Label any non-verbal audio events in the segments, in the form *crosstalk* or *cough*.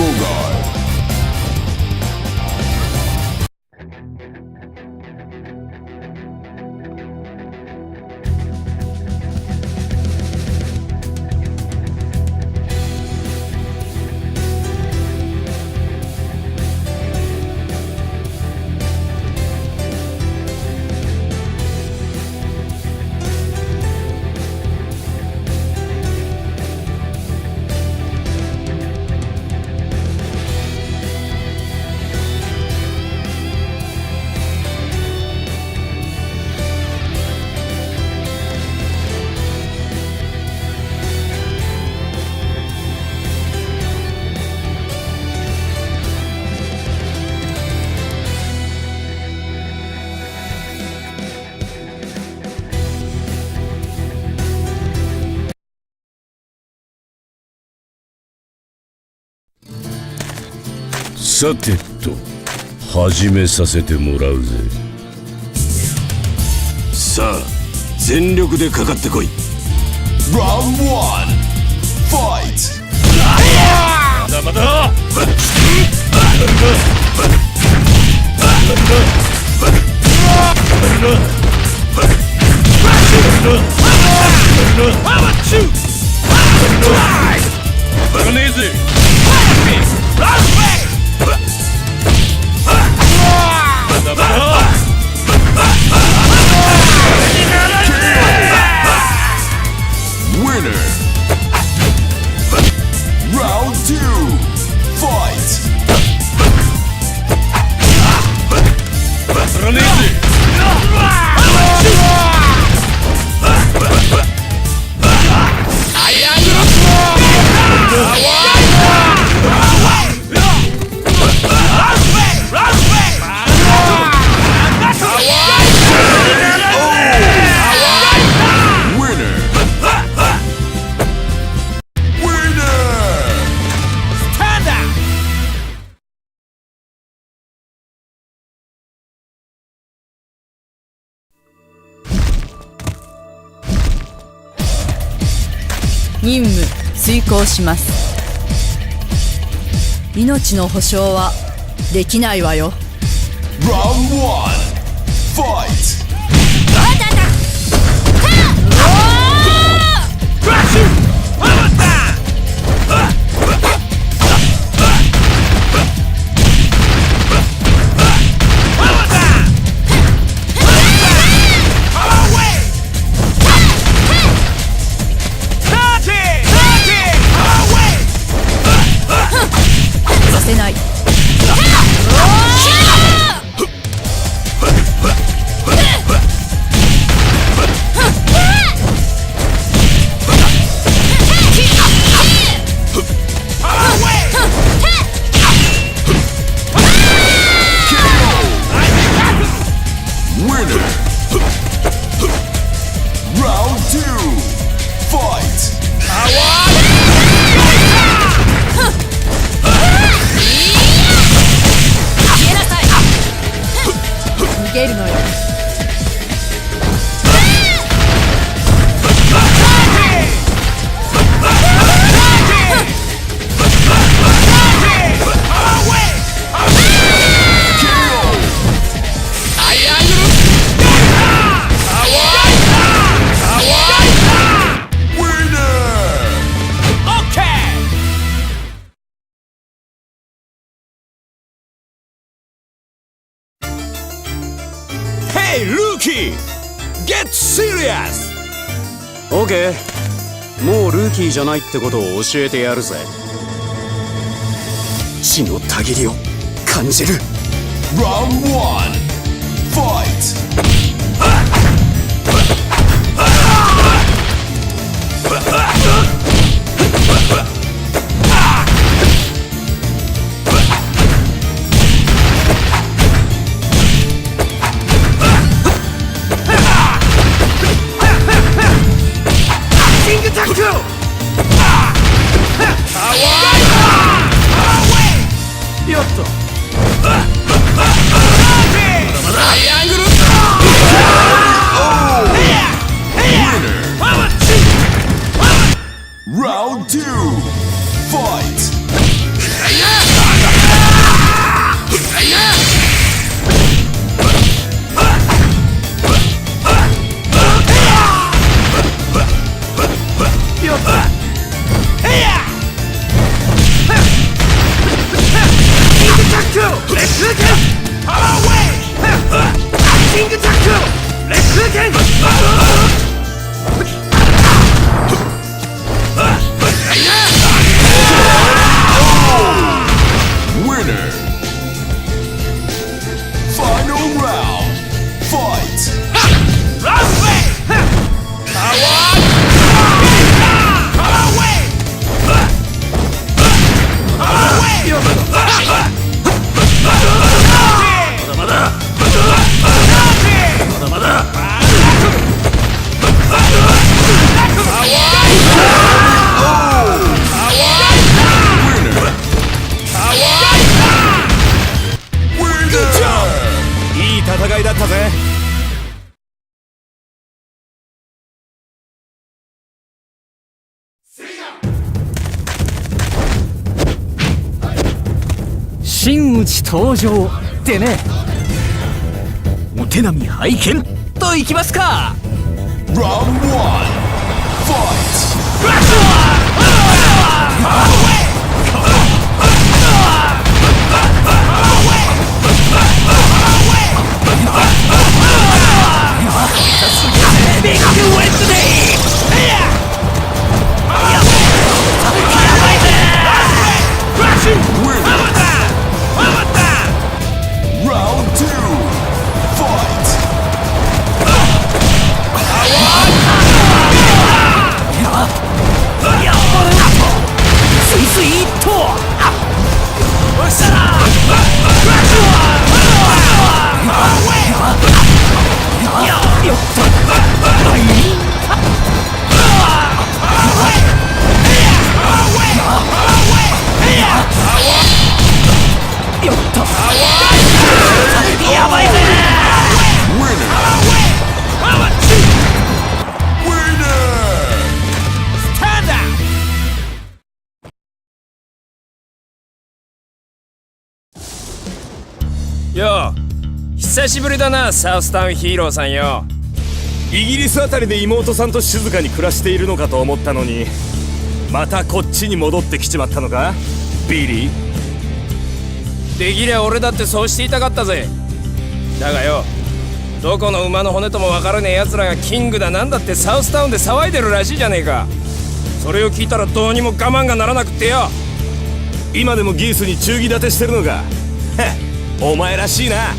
Bogart. さてと始めさせてもらうぜ。さあ全力でかかってこい。Round one. Fight. まだまだ。バカねえぜ任務遂行します命の保証はできないわよ Round one. Fight. もうルーキーじゃないってことを教えてやるぜ。血のたぎりを感じる。ラウンド1ファイトレック剣真打ち登場ってねお手並み拝見といきますか Round one. Fight. Round 久しぶりだなサウスタウンヒーローさんよ。イギリスあたりで妹さんと静かに暮らしているのかと思ったのにまたこっちに戻ってきちまったのか？ビリー。できりゃ俺だってそうしていたかったぜ。だがよどこの馬の骨とも分からねえ奴らがキングだなんだってサウスタウンで騒いでるらしいじゃねえか。それを聞いたらどうにも我慢がならなくってよ。今でもギースに忠義立てしてるのか？*laughs* お前らしいな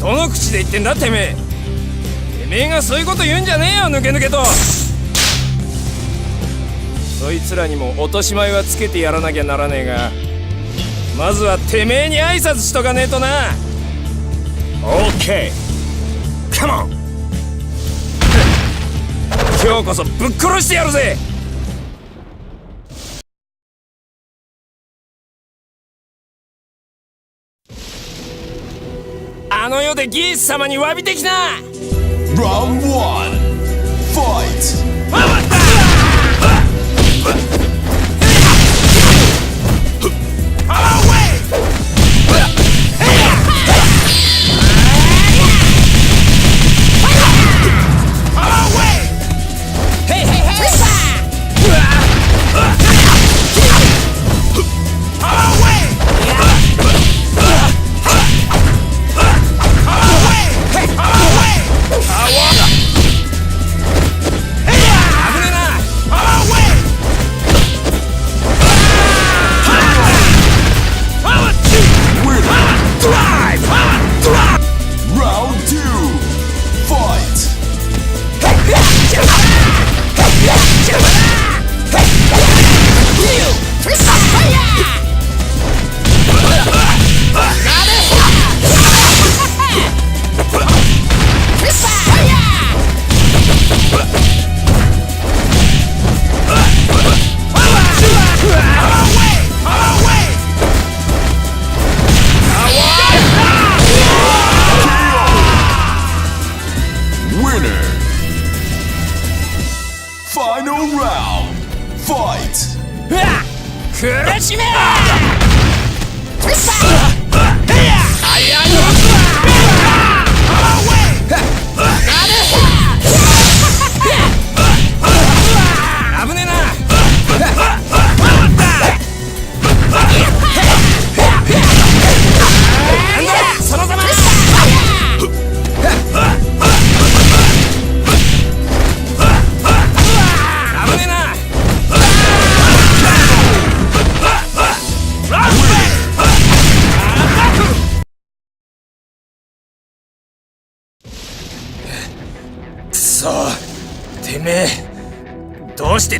どの口で言ってんだてめえ。てめえがそういうこと言うんじゃねえよ抜け抜けと。そいつらにも落とし前はつけてやらなきゃならねえが。まずはてめえに挨拶しとかねえとな。オッケー。カモン。今日こそぶっ殺してやるぜあの世でギース様に詫びてきな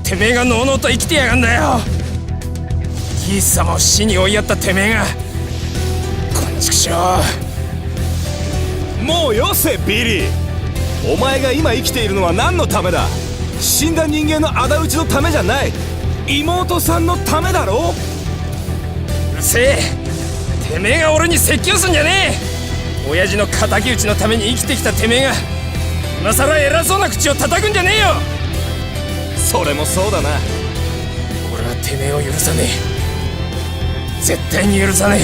ててめえがのうのうと生きてやがんだよ。ギース様を死に追いやったてめえがこんちくしょう。もうよせビリー。お前が今生きているのは何のためだ？死んだ人間の仇討ちのためじゃない。妹さんのためだろう。るせえ。てめえが俺に説教すんじゃねえ。親父の敵討ちのために生きてきたてめえが今さら偉そうな口を叩くんじゃねえよそれもそうだな。俺はてめえを許さねえ。絶対に許さねえ。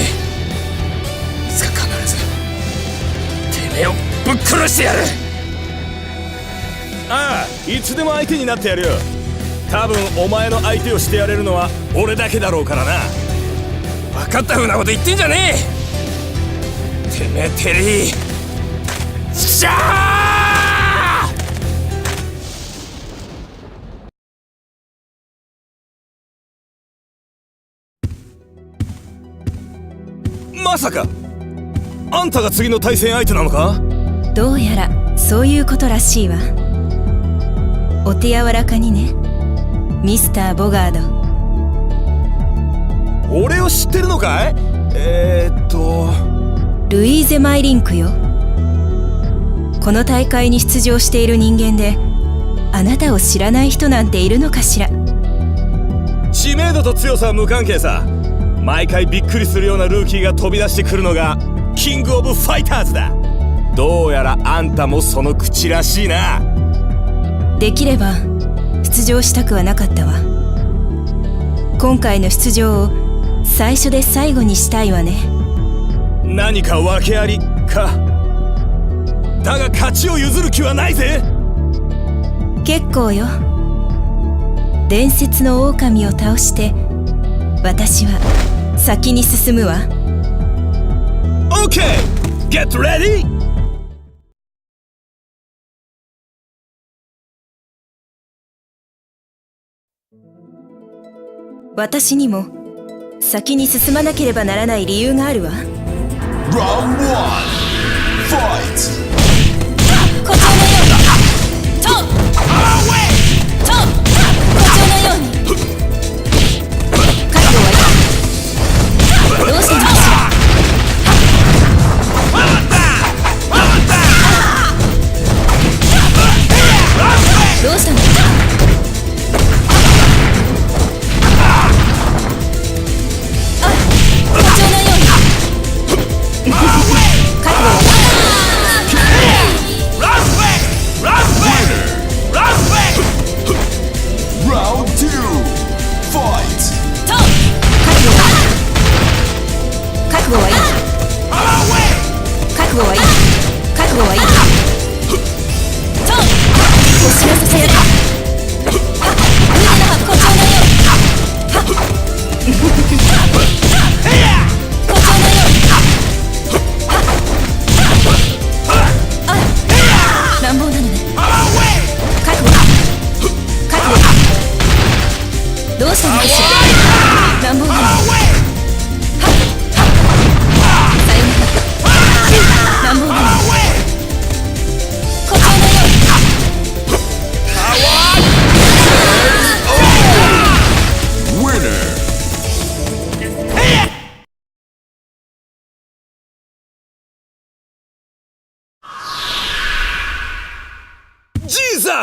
いつか必ずてめえをぶっ殺してやる。ああいつでも相手になってやるよ。多分お前の相手をしてやれるのは俺だけだろうからな。分かったふうなこと言ってんじゃねえ。てめえテリー。しゃまさか。あんたが次の対戦相手なのか？どうやらそういうことらしいわ。お手柔らかにね。ミスター・ボガード。俺を知ってるのかい？えー、っと。ルイーゼ・マイリンクよ。この大会に出場している人間であなたを知らない人なんているのかしら。知名度と強さは無関係さ毎回びっくりするようなルーキーが飛び出してくるのがキングオブファイターズだ。どうやらあんたもその口らしいな。できれば出場したくはなかったわ。今回の出場を最初で最後にしたいわね。何か訳ありか？だが勝ちを譲る気はないぜ。結構よ。伝説の狼を倒して私は先に進むわ OK! Get ready! 私にも先に進まなければならない理由があるわ Round one. Fight.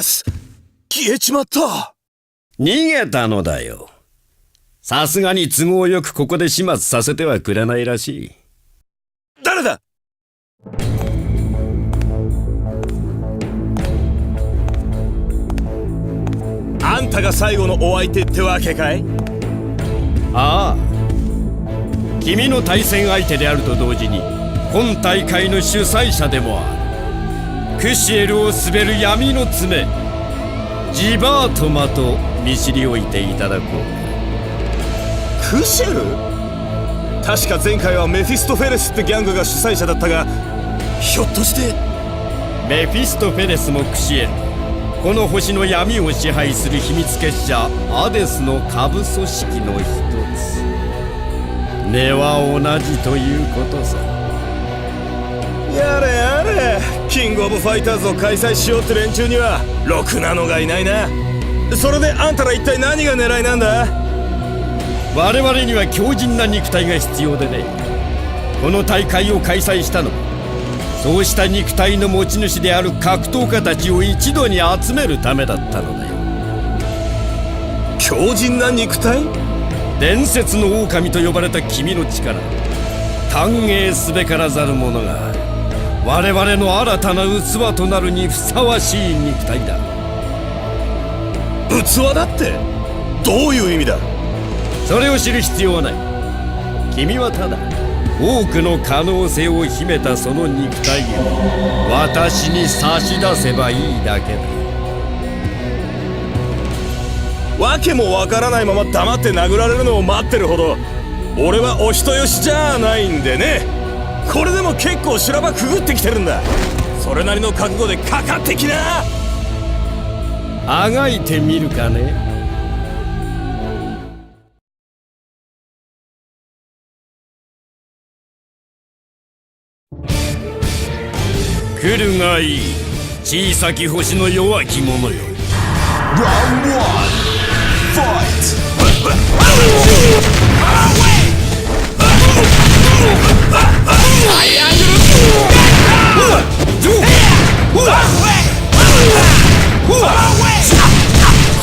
消えちまった逃げたのだよ。さすがに都合よくここで始末させてはくれないらしい。誰だ？あんたが最後のお相手ってわけかい？ああ。君の対戦相手であると同時に、今大会の主催者でもある。クシエルを滑る闇の爪、ジバートマと見知りおいていただこう。クシェル？確か前回はメフィストフェレスってギャングが主催者だったがひょっとして？メフィストフェレスもクシエルこの星の闇を支配する秘密結社アデスの下部組織の一つ。根は同じということさ。やれやれキングオブファイターズを開催しようって連中にはろくなのがいないな。それであんたら一体何が狙いなんだ？我々には強靭な肉体が必要でね。この大会を開催したのもそうした肉体の持ち主である格闘家たちを一度に集めるためだったのだよ。強靭な肉体？伝説の狼と呼ばれた君の力歓迎すべからざるものが我々の新たな器となるにふさわしい肉体だ。器だってどういう意味だ？それを知る必要はない。君はただ多くの可能性を秘めたその肉体を私に差し出せばいいだけだ。わけもわからないまま黙って殴られるのを待ってるほど俺はお人よしじゃないんでねこれでも結構修羅場くぐってきてるんだそれなりの覚悟でかかってきなあがいてみるかね来るがいい小さき星の弱き者よ Round one. Fight. *laughs*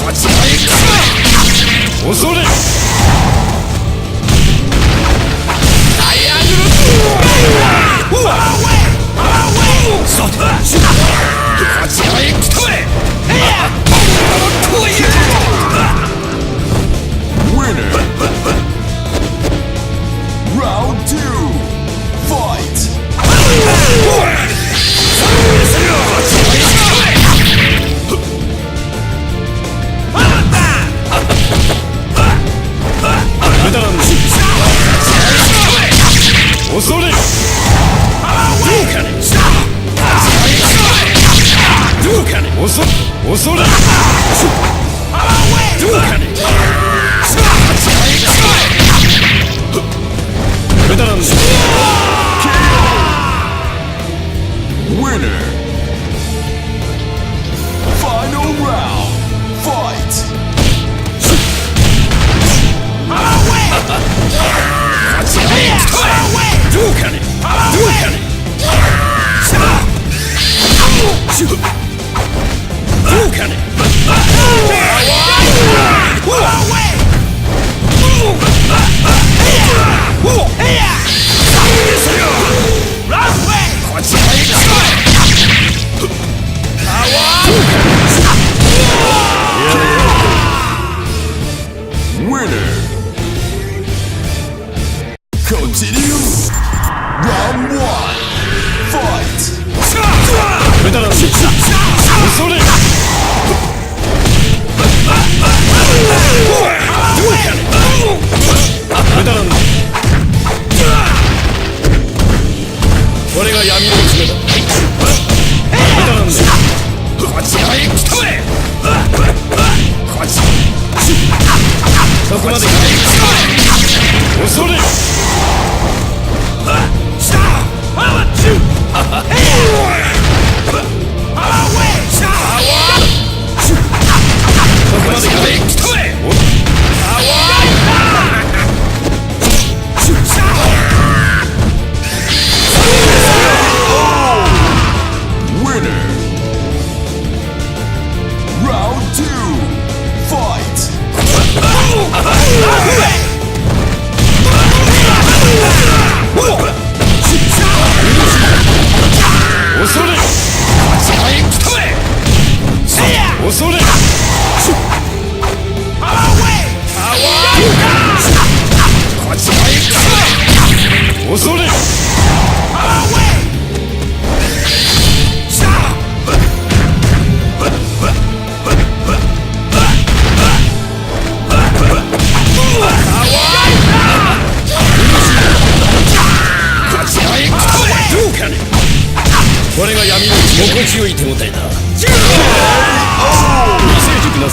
What's 無駄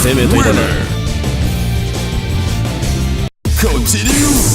生命体だな？コンティニュー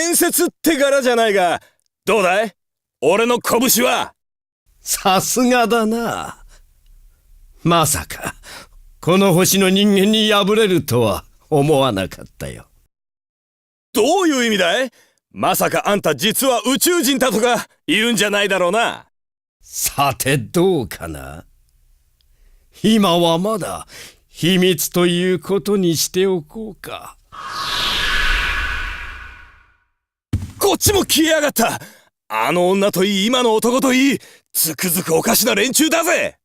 伝説って柄じゃないがどうだい？俺の拳はさすがだな。まさか、この星の人間に敗れるとは思わなかったよ。どういう意味だい？まさかあんた実は宇宙人だとか言うんじゃないだろうなさてどうかな今はまだ秘密ということにしておこうか。ちも消えやがった。あの女といい今の男といいつくづくおかしな連中だぜ。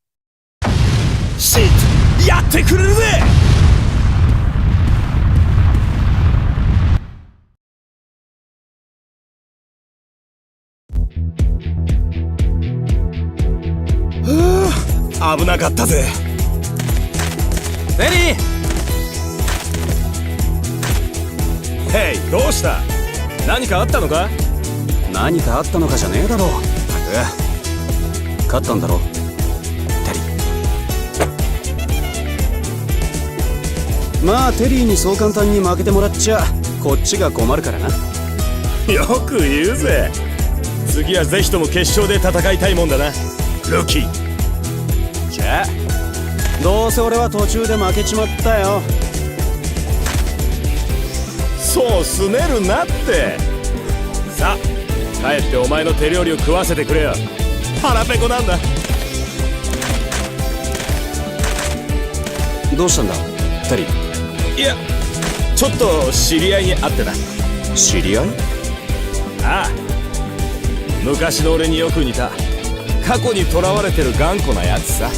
シットやってくれるぜ。ふう危なかったぜ。レディヘイどうした？何かあったのか？何かあったのかじゃねえだろ。たく。勝ったんだろ。テリー。まあテリーにそう簡単に負けてもらっちゃこっちが困るからな。よく言うぜ。次はぜひとも決勝で戦いたいもんだな。ルーキー。じゃあ。どうせ俺は途中で負けちまったよそうすねるなって。さあ帰ってお前の手料理を食わせてくれよ。腹ペコなんだ。どうしたんだ？テリー。いやちょっと知り合いに会ってな知り合い？ああ。昔の俺によく似た。過去にとらわれてる頑固なやつさ